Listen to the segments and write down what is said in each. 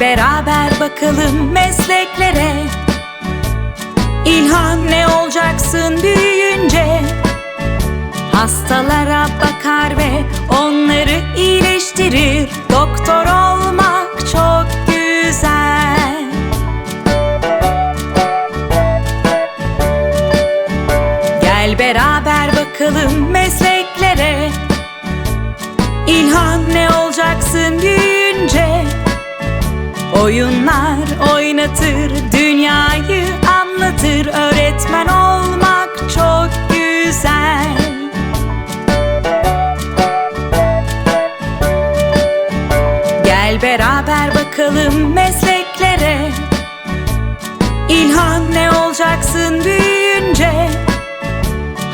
Beraber bakalım mesleklere. İlhan ne olacaksın büyüyünce? Hastalara bakar ve onları iyileştirir. Doktor olmak çok güzel. Gel beraber bakalım mesleklere Oyunlar oynatır, dünyayı anlatır. Öğretmen olmak çok güzel. Gel beraber bakalım mesleklere. İlhan ne olacaksın büyüyünce?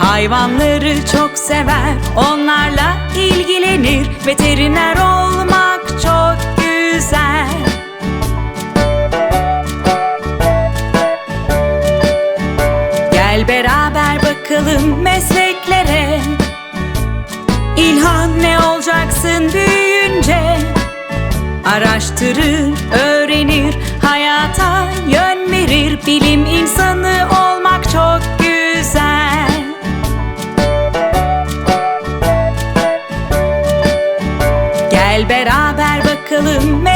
Hayvanları çok sever, onlarla ilgilenir. Veteriner Beraber bakalım mesleklere. İlhan ne olacaksın büyüyünce? Araştırır, öğrenir, hayata yön verir. Bilim insanı olmak çok güzel. Gel beraber bakalım mesleklere